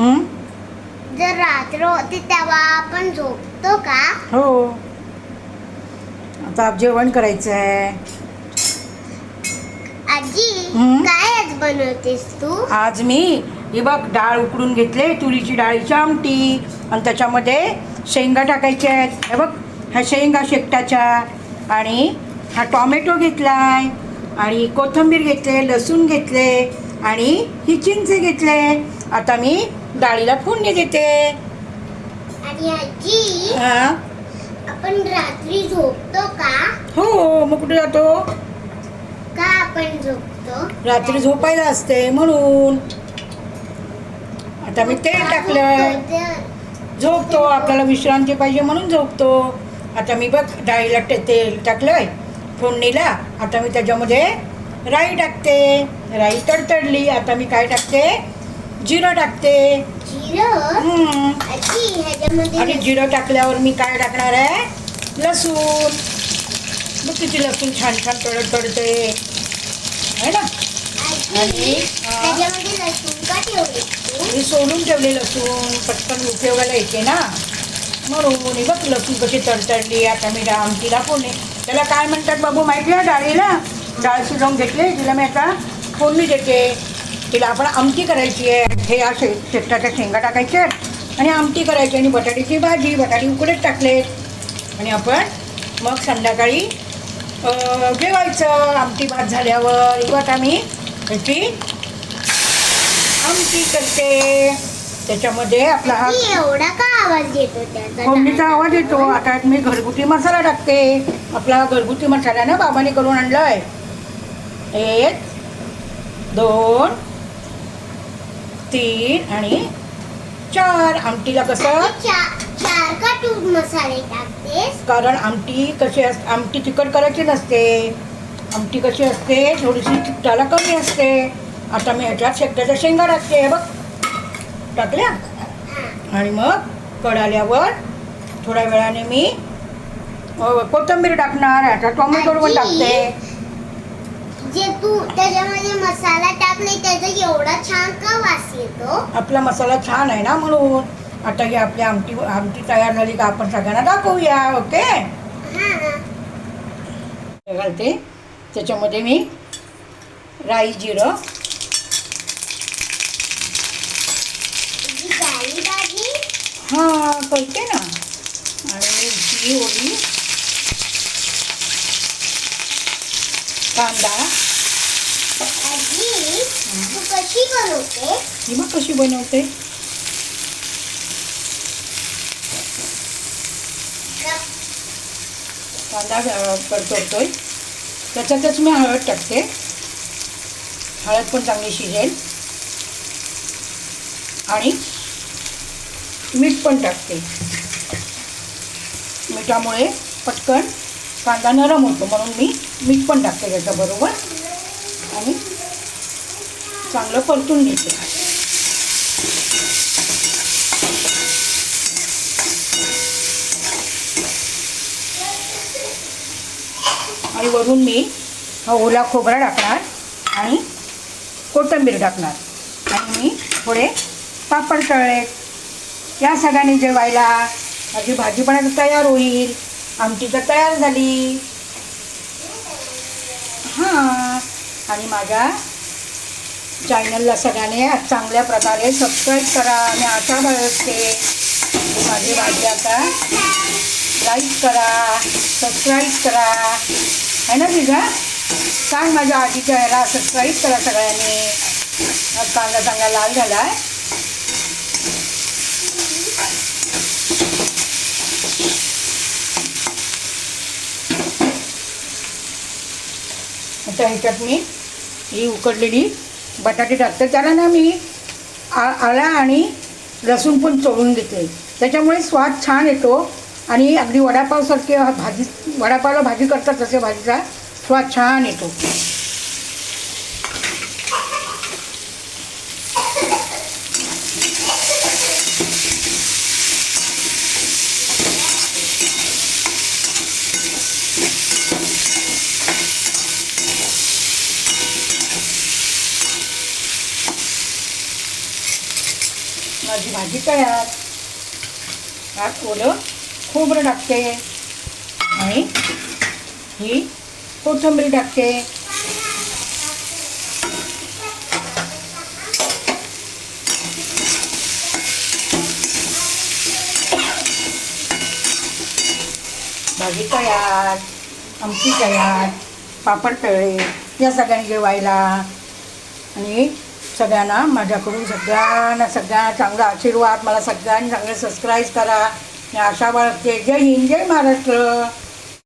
हं? जर रात्र होते तेव्हा आपण झोपतो का? हो. आता जेवण करायचं आहे. आजी हं? काय आज बनवतेस तू? आज मी ही बघ डाळ उकडून घेतले तुरीची डाळीची आमटी. आणि त्याच्यामध्ये शेंगा टाकायच्या आहेत. हे बघ ह्या शेंगा शेकटाच्या. आणि हा टॉमॅटो घेतलाय. आणि कोथिंबीर घेतले लसूण घेतले. आणि ही चिंच घेतले. आता मी डाळीला फोडणी देते आणि आजी हा? आपण रात्री झोपतो का? हो मग कुठे जातो? का आपण झोपतो? रात्री झोपायला असते म्हणून. आता मी तेल टाकलं. झोपतो आपल्याला विश्रांती पाहिजे म्हणून झोपतो. आता मी बघ डाळीला ते तेल टाकलंय फोडणीला. आता मी त्याच्यामध्ये राई टाकते. राई तडतडली आता मी काय टाकते? जिरं टाकते. जिरं? हम्म. आजी ह्याच्यामध्ये आणि जिरं टाकल्यावर मी काय टाकणार आहे? लसूण. मग किती लसूण छान छान तडत तडते है ना? आजी आणि, हा. ह्याच्यामध्ये लसूण का ठेवले? तू मी सोलून ठेवले लसूण. पटकन उपयोगाला येते ना. म्हणून हे बघ लसूण कशी तडतडली. आता मी डा- आमटीला फोडणी. त्याला काय म्हणतात बाबू माहिती आहे डाळीला? डाळ शिजवून घेतली. तिला मी आता फोडणी देते. तिला आपण आमटी करायची आहे. हे या शे शेकटाच्या शेंगा टाकायच्या आणि आमटी करायची आणि बटाट्याची भाजी बटाटे उकडेच टाकलेत. आणि आपण मग संध्याकाळी जेवायचं. आमटी भात झाल्यावर इव्हा आता मी. ह्याची आमटी करते. त्याच्यामध्ये आपला हा एवढा का आवाज येतो त्याचा? फोडणीचा आवाज येतो. आता मी घरगुती मसाला टाकते. आपला घरगुती मसाला ना बाबाने करून आणलाय. एक दोन तीन आणि चार. आमटीला कसं? चार का तू मसाले टाकतेस? कारण आमटी कशी अस आमटी तिखट करायची नसते. आमटी कशी असते? थोडीशी तिखटाला कमी असते. आता मी ह्याच्यात शेकट्याच्या शेंगा टाकते. बघ. टाकल्या? आणि मग कडाल्यावर थोड्या वेळाने मी कोथिंबीर टाकणार. आता टोमॅटो पण. टाकते. जे तू त्याच्यामध्ये मसाला टाकले त्याचा एवढा छान का वास येतो? आपला मसाला छान आहे ना म्हणून. आता ही आपली आमटी आमटी तयार झाली का आपण सगळ्यांना दाखवूया ओके? हा घालते. त्याच्यामध्ये मी राई जिरं. जी भाजी हा करते ना. आणि ही ओली. कांदा. कशी बनवते? ही मग कशी बनवते? कांदा अ, परतवतोय त्याच्यातच मी हळद टाकते. हळद पण चांगली शिजेल. आणि मीठ पण टाकते. मिठामुळे पटकन कांदा नरम होतो म्हणून मी मीठ पण टाकते त्याच्याबरोबर. आणि चांगलं परतून घेते आणि वरून मी हा ओला खोबरा टाकणार आणि कोथिंबीर टाकणार. आणि मी थोडे पापड तळले. या सगळ्यांनी जेवायला माझी भाजी पण आता तयार होईल. आमटी तर तयार झाली. हां. आणि माझ्या चॅनलला सगळ्यांनी चांगल्या प्रकारे सबस्क्राईब करा आणि आशा बाळगते माझी भाजी आता लाईक करा सबस्क्राईब करा. है ना तुझा? सांग माझ्या आजीच्या ह्याला सबस्क्राईब करा सगळ्यांनी. आज कांदा चांगला लाल झाला आहे आता ह्याच्यात मी ही उकडलेली बटाटे टाकते त्याला ना मी आ आला आणि लसूण पण चोळून घेते. त्याच्यामुळे स्वाद छान येतो आणि अगदी वडापावसारखे भाजी वडापावला भाजी करतात तसे भाजीचा स्वाद छान येतो. माझी भाजी तयार. आज ओलं खोबरं टाकते. आणि ही कोथिंबीर टाकते. भाजी तयार आमची तयार पापड तळे या सगळ्यांनी जेवायला. आणि सगळ्यांना माझ्याकडून सगळ्यांना सगळ्यांना चांगला आशीर्वाद मला सगळ्यांनी चांगलं सबस्क्राईब करा. मी आशा बाळगते. जय हिंद जय महाराष्ट्र.